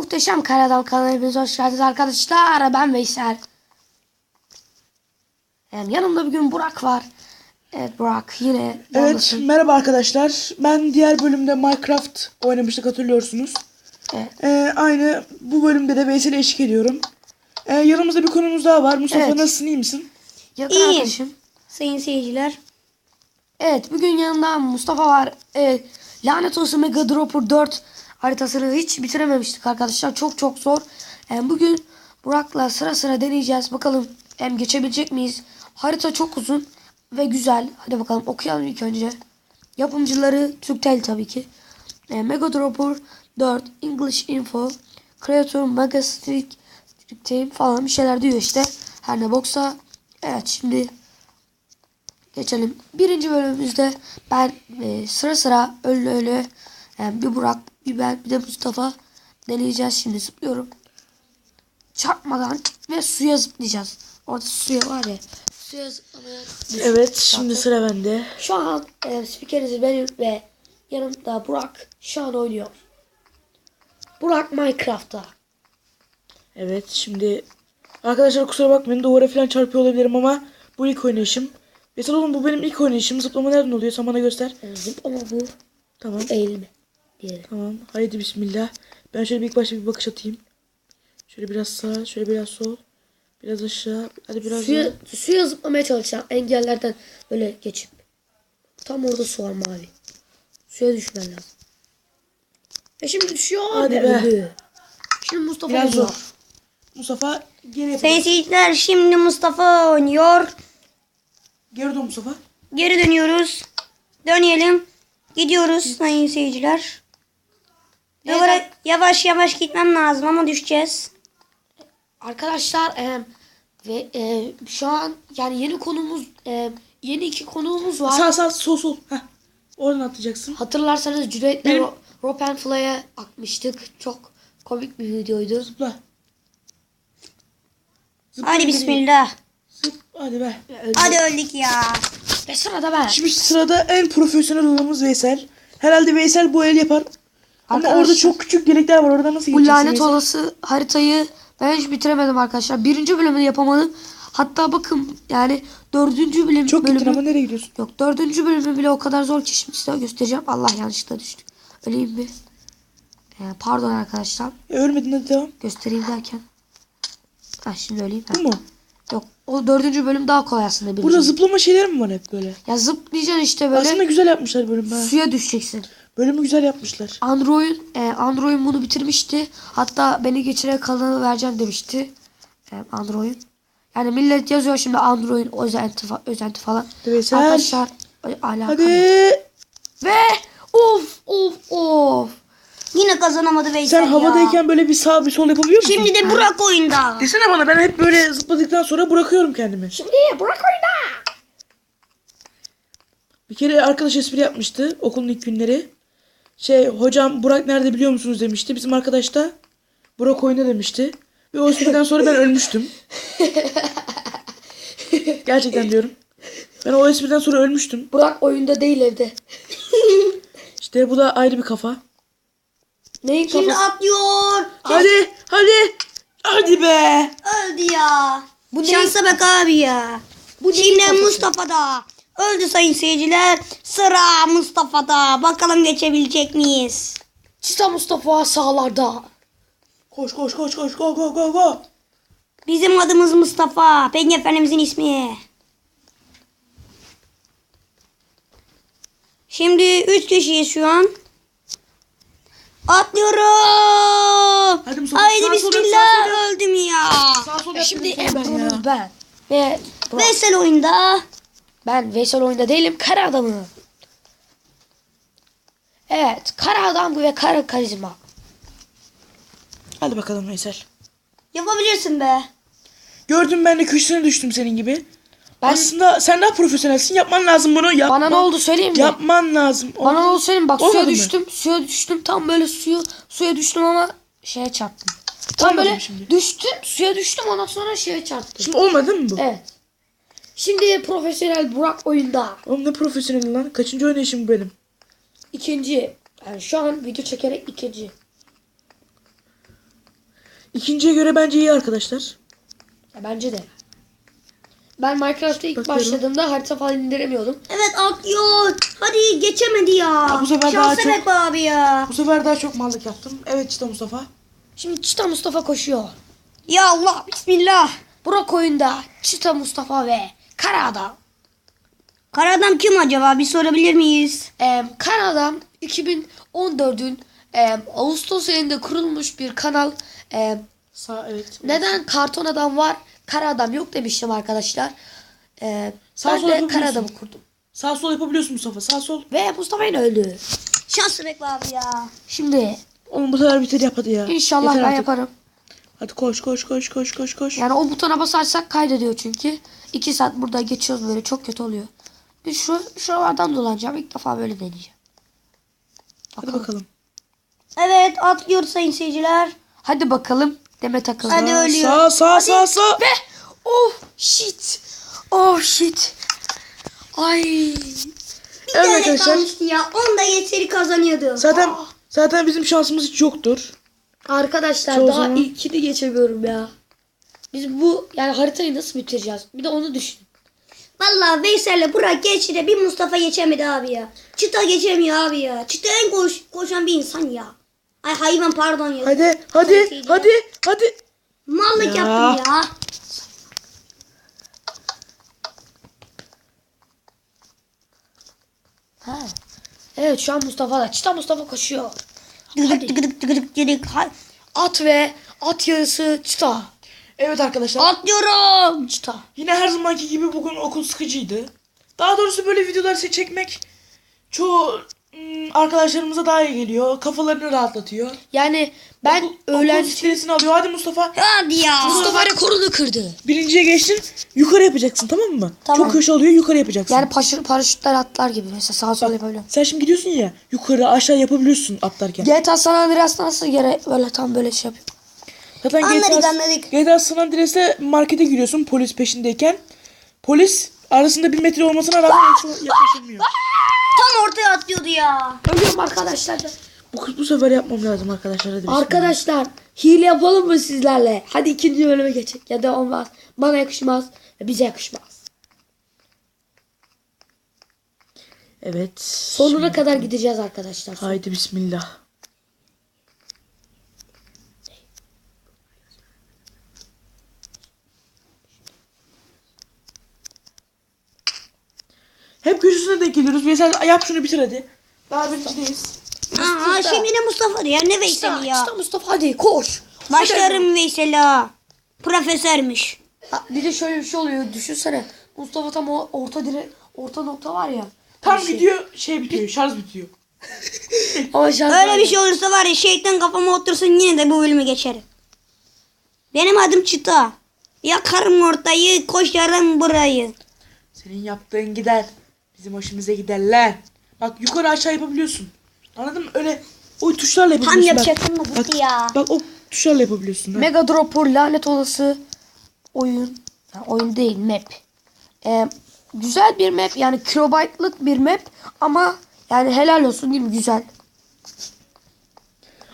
Muhteşem Karadal kanalımıza hoş geldiniz arkadaşlar. Ben Veysel. Yani yanımda bugün Burak var. Evet Burak yine Evet yalnızsın. merhaba arkadaşlar. Ben diğer bölümde Minecraft oynamıştık hatırlıyorsunuz. Evet. Ee, aynı bu bölümde de Veysel'e eşlik ediyorum. Ee, yanımızda bir konumuz daha var. Mustafa Evet. nasılsın iyi misin? Yakın İyiyim. arkadaşım. Sayın seyirciler. Evet bugün yanında Mustafa var. Evet, lanet olsun Mega Dropper 4 haritasını hiç bitirememiştik arkadaşlar. Çok çok zor. Yani bugün Burak'la sıra sıra deneyeceğiz. Bakalım hem geçebilecek miyiz? Harita çok uzun ve güzel. Hadi bakalım okuyalım ilk önce. Yapımcıları Türktel tabii ki. E, Mega Dropper 4 English Info Creator Mega Stick Team falan bir şeyler diyor işte. Her ne boksa. Evet şimdi geçelim. Birinci bölümümüzde ben e, sıra sıra ölü ölü yani bir Burak bir ben bir de Mustafa deneyeceğiz şimdi zıplıyorum. Çarpmadan ve suya zıplayacağız. Orada suya var ya. Suya zıplamaya Evet şimdi sıra bende. şu an e, spikeriniz benim ve yanımda Burak şu an oynuyor. Burak Minecraft'ta. Evet şimdi arkadaşlar kusura bakmayın duvara falan çarpıyor olabilirim ama bu ilk oynayışım. Veysel oğlum bu benim ilk oynayışım. Zıplama nereden oluyor? Sen bana göster. Yani zıplama bu Tamam. eğilme diyelim. Tamam. Haydi bismillah. Ben şöyle bir ilk başta bir bakış atayım. Şöyle biraz sağ, şöyle biraz sol. Biraz aşağı. Hadi biraz Suya, daha. suya zıplamaya çalışacağım engellerden böyle geçip. Tam orada su var mavi. Suya düşmen lazım. E şimdi düşüyor. Hadi be. Şimdi Mustafa Biraz oynuyor. zor. Mustafa geri yapalım. Sayın seyirciler şimdi Mustafa oynuyor. Geri dön Mustafa. Geri dönüyoruz. Dönelim. Gidiyoruz sayın seyirciler. Duvara yavaş yavaş gitmem lazım ama düşeceğiz. Arkadaşlar e, ve e, şu an yani yeni konumuz e, yeni iki konuğumuz var. Sağ sağ sol sol. Heh. Oradan atlayacaksın. Hatırlarsanız Cüneyt'le Benim- Ro- Rope and Fly'a atmıştık. Çok komik bir videoydu. Zıpla. Zıpla Hadi bismillah. Zıp. Hadi be. Hadi öldük ya. Ve sırada ben. Şimdi sırada en profesyonel olanımız Veysel. Herhalde Veysel bu el yapar. Ama orada çok küçük delikler var. Orada nasıl Bu lanet olası haritayı ben hiç bitiremedim arkadaşlar. Birinci bölümü yapamadım. Hatta bakın yani dördüncü bölüm, Çok bölümü ama nereye gidiyorsun? yok dördüncü bölümü bile o kadar zor ki şimdi size göstereceğim. Allah yanlışlıkla düştü. Öleyim mi? Ee, pardon arkadaşlar. E, ölmedin hadi devam. Göstereyim derken. Ha şimdi öleyim. Ha. Bu mu? Yok o dördüncü bölüm daha kolay aslında. birinci. Burada zıplama şeyleri mi var hep böyle? Ya zıplayacaksın işte böyle. Aslında güzel yapmışlar bölümü. ha. Suya düşeceksin. Bölümü güzel yapmışlar. Android e, Android bunu bitirmişti. Hatta beni geçire kalanı vereceğim demişti. E, Android. Yani millet yazıyor şimdi Android özenti, fa- özenti falan. Veysel. Arkadaşlar alakalı. Hadi. Ve of of of. Yine kazanamadı Veysel Sen ya. havadayken böyle bir sağ bir sol yapabiliyor musun? Şimdi de Burak oyunda. Desene bana ben hep böyle zıpladıktan sonra bırakıyorum kendimi. Şimdi bırak oyna. Bir kere arkadaş espri yapmıştı okulun ilk günleri. Şey hocam Burak nerede biliyor musunuz demişti. Bizim arkadaş da Burak oyna demişti. Ve o espriden sonra ben ölmüştüm. Gerçekten diyorum. Ben o espriden sonra ölmüştüm. Burak oyunda değil evde. İşte bu da ayrı bir kafa. Neyin Şimdi kafası? atlıyor. Hadi hadi. Hadi be. Öldü ya. Bu? Şansa bak abi ya. Bu Şimdi kafası? Mustafa'da. Öldü sayın seyirciler. Sıra Mustafa'da. Bakalım geçebilecek miyiz? Çita Mustafa sağlarda. Koş koş koş koş go go go go. Bizim adımız Mustafa. Peygamber Efendimizin ismi. Şimdi üç kişiyiz şu an. Atlıyorum. Hadi Mustafa, Haydi sağ sol yap, şimdi sağ sol yap. öldüm ya. Sağ sol E şimdi sol ben ben. Ve. Veysel oyunda. Ben Veysel oyunda değilim. Kara adamım. Evet. Kara adam ve kara karizma. Hadi bakalım Veysel. Yapabilirsin be. Gördüm ben de köşesine düştüm senin gibi. Ben- Aslında sen daha profesyonelsin. Yapman lazım bunu. Yapma. Bana ne oldu söyleyeyim mi? Yapman lazım. Bana ne oldu söyleyeyim? Bak Olmadı suya mı? düştüm. Suya düştüm. Tam böyle suya suya düştüm ama şeye çarptım. Tam Olmadı böyle şimdi? düştüm. Suya düştüm ondan sonra şeye çarptım. Şimdi olmadı mı bu? Evet. Şimdi profesyonel Burak oyunda. Oğlum ne profesyonel lan. Kaçıncı oynayışım bu benim? ikinci. Yani şu an video çekerek ikinci. İkinciye göre bence iyi arkadaşlar. Ya bence de. Ben Minecraft'a ilk Bakıyorum. başladığımda harita falan indiremiyordum. Evet atlıyor. Hadi geçemedi ya. bu sefer daha Şansa çok- bak abi ya. Bu sefer daha çok mallık yaptım. Evet işte Mustafa. Şimdi Çita Mustafa koşuyor. Ya Allah bismillah. Burak oyunda Çita Mustafa ve Kara Adam. Kara adam kim acaba bir sorabilir miyiz? Ee, Kara Adam 2014'ün e, Ağustos ayında kurulmuş bir kanal. Ee, Sağ evet. neden karton adam var, kara adam yok demiştim arkadaşlar. Ee, Sağ ben sol de kara adamı kurdum. Sağ sol yapabiliyorsun Mustafa. Sağ sol. Ve Mustafa yine öldü. Şansa bak be abi ya. Şimdi Oğlum bu sefer bitir yap hadi ya. inşallah Yeter ben artık. yaparım. Hadi koş koş koş koş koş koş. Yani o butona basarsak kaydediyor çünkü. 2 saat burada geçiyoruz böyle çok kötü oluyor. Bir şu şuralardan dolanacağım. İlk defa böyle deneyeceğim. Hadi bakalım. Evet atlıyor sayın seyirciler. Hadi bakalım. Deme takıldı. Hadi ölüyor. Sağ sağ sağ sağ. Ve oh shit. Oh shit. Ay. Bir Evet tane arkadaşlar. kalmıştı ya. Onda yeteri kazanıyordu. Zaten zaten bizim şansımız hiç yoktur. Arkadaşlar Çoğu daha zaman- ilkini geçemiyorum ya. Biz bu yani haritayı nasıl bitireceğiz? Bir de onu düşün. Vallahi Veysel'le Burak geçti bir Mustafa geçemedi abi ya. Çıta geçemiyor abi ya. Çıta en koş, koşan bir insan ya. Ay hayvan pardon ya. Hadi hadi hadi hadi. Mallık Ya. yaptım ya. Ha. Evet şu an Mustafa da. Çita Mustafa koşuyor. Dıgıdık dıgıdık dıgıdık. Ha- At ve at yarısı çita. Evet arkadaşlar. Atlıyorum. Çita. Yine her zamanki gibi bugün okul sıkıcıydı. Daha doğrusu böyle videolar çekmek çoğu arkadaşlarımıza daha iyi geliyor. Kafalarını rahatlatıyor. Yani ben Okul öğlenci stresini alıyor. Hadi Mustafa. Hadi ya. Mustafa rekorunu kırdı. Birinciye geçtin. Yukarı yapacaksın tamam mı? Tamam. Çok köşe oluyor yukarı yapacaksın. Yani paraşüt, paraşütler atlar gibi mesela sağa sola yapabiliyorum. Sen şimdi gidiyorsun ya yukarı aşağı yapabiliyorsun atlarken. GTA San Andreas nasıl yere böyle tam böyle şey yapıyor. Zaten Anladık, GTA, anladık. GTA San Andreas'te markete giriyorsun polis peşindeyken. Polis arasında bir metre olmasına rağmen yaklaşamıyor. Tam ortaya atlıyordu ya. Ölüyorum arkadaşlar. Bu, bu sefer yapmam lazım arkadaşlar. Hadi bismillah. Arkadaşlar hile yapalım mı sizlerle? Hadi ikinci bölüme geçelim. Ya da olmaz. Bana yakışmaz ve bize yakışmaz. Evet. Sonuna kadar gideceğiz arkadaşlar. Haydi bismillah. Hep köşesine denk geliyoruz. Mesela yap şunu bitir hadi. Daha birincideyiz. Aa, şimdi de Mustafa ya. Ne İşte, Veysel'i ya. işte Mustafa hadi koş. Başlarım Veysel'e. ha. Profesörmüş. Ha, Bir de şöyle bir şey oluyor. Düşünsene. Mustafa tam o orta dire orta nokta var ya. Tam şey. gidiyor şey bitiyor şarj bitiyor. Ama şarj Öyle var bir şey olursa var ya şeytan kafama otursun yine de bu bölümü geçerim. Benim adım Çıta. Yakarım ortayı, koşarım burayı. Senin yaptığın gider. Bizim hoşumuza giderler. Bak yukarı aşağı yapabiliyorsun. Anladın mı? Öyle o tuşlarla Tam yapabiliyorsun. bak. yapacaktım da gitti ya. Bak o tuşlarla yapabiliyorsun. ha. Mega Dropper lanet olası oyun. Ha, oyun değil map. Ee, güzel bir map yani kilobaytlık bir map ama yani helal olsun değil mi güzel.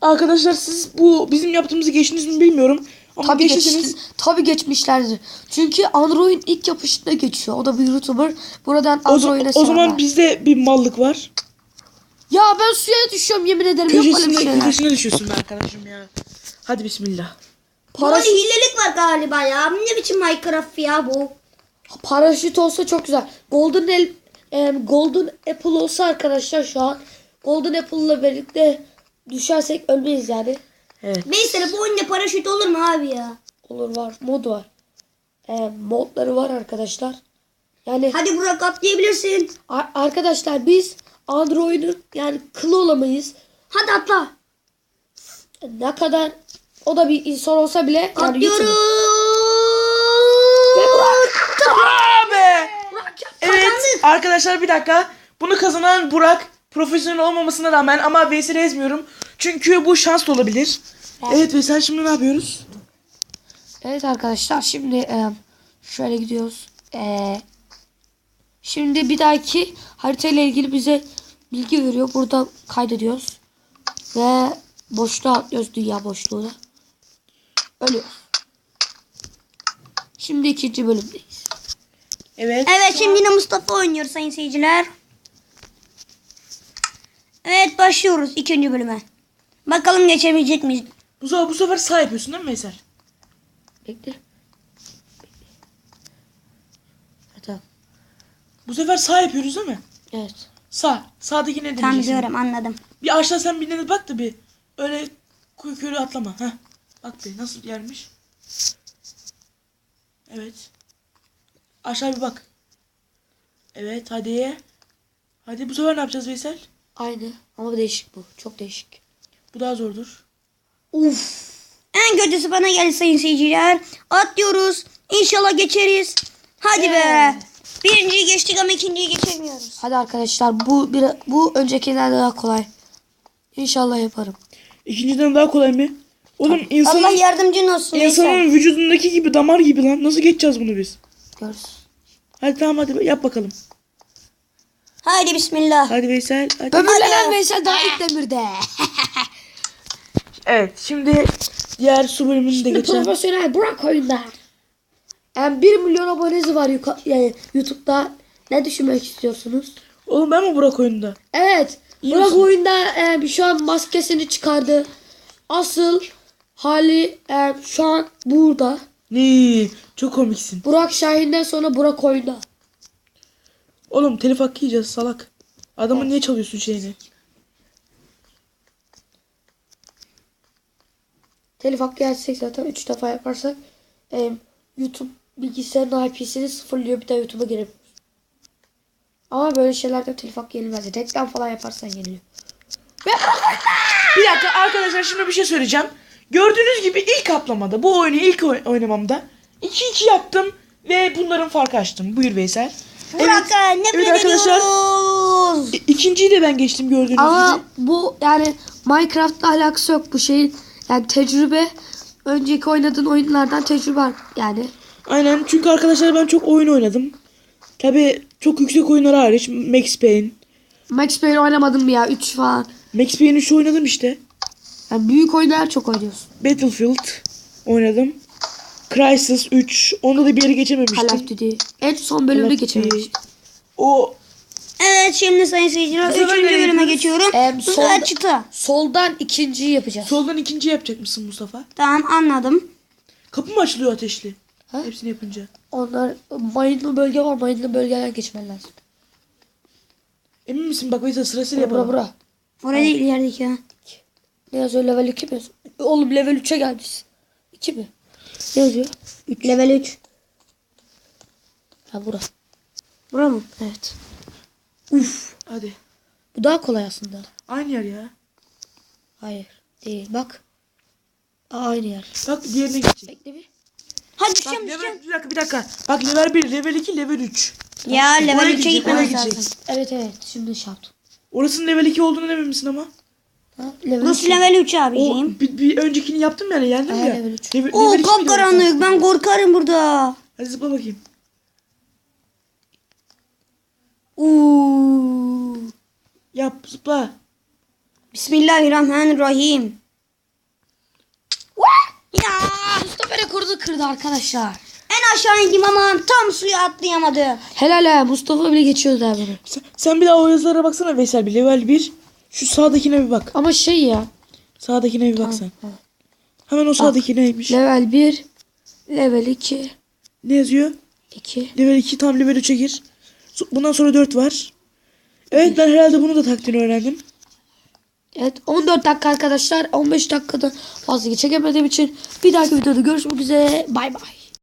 Arkadaşlar siz bu bizim yaptığımızı geçtiniz mi bilmiyorum. Ama Tabii geçtiyseniz geç, tabii geçmişlerdir. Çünkü Android'in ilk yapışında geçiyor. O da bir YouTuber. Buradan o, Android'e o selamlar. zaman bizde bir mallık var. Ya ben suya düşüyorum yemin ederim. Yok öyle bir Köşesine, köşesine düşüyorsun be arkadaşım ya. Hadi bismillah. Burada hilelik var galiba ya. Ne biçim Minecraft ya bu? Paraşüt olsa çok güzel. Golden El, e, Golden Apple olsa arkadaşlar şu an Golden Apple'la birlikte düşersek ölmeyiz yani. Evet. Mesela bu oyunda paraşüt olur mu abi ya? Olur var. Mod var. E, modları var arkadaşlar. Yani Hadi Burak atlayabilirsin. arkadaşlar biz Android'in yani kılı olamayız. Hadi atla. Ne kadar o da bir insan olsa bile yani Atlıyorum. Aa be! Evet Kazandık. arkadaşlar bir dakika. Bunu kazanan Burak profesyonel olmamasına rağmen ama Veysel'i ezmiyorum. Çünkü bu şans da olabilir. Evet Veysel şimdi ne yapıyoruz? Evet arkadaşlar şimdi e, şöyle gidiyoruz. E, şimdi bir dahaki harita ile ilgili bize bilgi veriyor. Burada kaydediyoruz. Ve boşluğa atlıyoruz dünya boşluğuna. Ölüyoruz. Şimdi ikinci bölümdeyiz. Evet. Evet şimdi yine Mustafa oynuyor sayın seyirciler. Evet başlıyoruz ikinci bölüme. Bakalım geçebilecek miyiz? Bu sefer, bu sefer sağ yapıyorsun değil mi Veysel? Bekle. Tamam. Bu sefer sağ yapıyoruz değil mi? Evet. Sağ. Sağdaki ne Tam deneyeceksin? biliyorum anladım. Bir aşağı sen bir bak da bir. Öyle kuyu atlama. Heh. Bak bir nasıl yermiş. Evet. Aşağı bir bak. Evet hadi. Hadi bu sefer ne yapacağız Veysel? Aynı ama değişik bu. Çok değişik. Bu daha zordur. Uf. En kötüsü bana geldi sayın seyirciler. Atlıyoruz. İnşallah geçeriz. Hadi be. Birinciyi geçtik ama ikinciyi geçemiyoruz. Hadi arkadaşlar bu bir bu öncekinden daha kolay. İnşallah yaparım. İkinciden daha kolay mı? Oğlum Allah insanın, yardımcın olsun. Veysel. insanın vücudundaki gibi damar gibi lan. Nasıl geçeceğiz bunu biz? Görürüz. Hadi tamam hadi yap bakalım. Haydi bismillah. Hadi Veysel. Hadi. Hadi. Veysel daha ilk demirde. Evet şimdi diğer su bölümünü de geçelim. Profesyonel Burak oyunda. Yani 1 milyon abonesi var yuka- yani YouTube'da. Ne düşünmek istiyorsunuz? Oğlum ben mi Burak oyunda? Evet. İyi Burak misin? oyunda e, şu an maskesini çıkardı. Asıl hali e, şu an burada. Ne? Çok komiksin. Burak Şahin'den sonra Burak oyunda. Oğlum telif hakkı yiyeceğiz salak. Adamın niye çalıyorsun şeyini? Telif hakkı yersek zaten 3 defa yaparsak e, YouTube bilgisayarın IP'sini sıfırlıyor bir daha YouTube'a giremiyoruz. Ama böyle şeylerde telif hakkı yenilmez. Reklam falan yaparsan yeniliyor. Bir dakika arkadaşlar şimdi bir şey söyleyeceğim. Gördüğünüz gibi ilk atlamada bu oyunu ilk oy- oynamamda 2-2 yaptım ve bunların farkı açtım. Buyur Veysel. Burak'a ne evet arkadaşlar. İkinciyi de ben geçtim gördüğünüz Ama gibi. bu yani Minecraft'la alakası yok bu şeyin. Yani tecrübe önceki oynadığın oyunlardan tecrübe var. yani. Aynen çünkü arkadaşlar ben çok oyun oynadım. Tabi çok yüksek oyunlar hariç Max Payne. Max Payne oynamadım mı ya 3 falan. Max Payne'i şu oynadım işte. Yani büyük oyunlar çok oynuyorsun. Battlefield oynadım. Crysis 3. Onda da bir yere Call geçememiştim. of Duty. En son bölümde Call of Duty. geçememiş. O şimdi sayın seyirciler sefer üçüncü bölüme geçiyorum. Em, Bu sefer solda- çıta. Soldan ikinciyi yapacağız. soldan ikinci yapacak mısın Mustafa? Tamam anladım. Kapı mı açılıyor ateşli? Ha? Hepsini yapınca. Onlar mayınlı bölge var. Mayınlı bölgeler geçmen lazım. Emin misin? Bak Veysel sırasıyla Bura bura yapalım. bura. Oraya değil ilerideki ya. Ne yazıyor level 2 mi yazıyor? Oğlum level 3'e gelmişsin. 2 mi? Ne yazıyor? 3 level 3. Ha bura. Bura mı? Evet. Hadi. Bu daha kolay aslında. Aynı yer ya. Hayır. Değil. Bak. Aynı yer. Bak diğerine geçecek. Bekle bir. Hadi Bak düşeceğim düşeceğim. level, bir dakika bir dakika. Bak level 1, level 2, level 3. Ya level 3'e gidecek, oraya gitmemiz lazım. Evet evet. Şimdi şey yaptım. Orasının level 2 olduğunu emin misin ama? Ha, level üç. level 3 O abiciğim. bir, bir öncekini yaptım yani yendim ya. level üç. Level, Oo kapkaranlık ben korkarım burada. Hadi zıpla bakayım. Uuu. Yap zıpla. Bismillahirrahmanirrahim. Ya Mustafa rekorunu kırdı arkadaşlar. en aşağı indim ama tam suya atlayamadı. Helal ha. Mustafa bile geçiyordu beni. Sen, sen bir daha o yazılara baksana Veysel bir level 1. Şu sağdakine bir bak. Ama şey ya. Sağdakine bir bak sen. ha. Hemen o sağdaki neymiş? Level 1. Level 2. Ne yazıyor? 2. Level 2 tam level 3'e gir. Bundan sonra 4 var. Evet ben herhalde bunu da taktiğini öğrendim. Evet 14 dakika arkadaşlar. 15 dakikada fazla çekemediğim için bir dahaki videoda görüşmek üzere. Bay bay.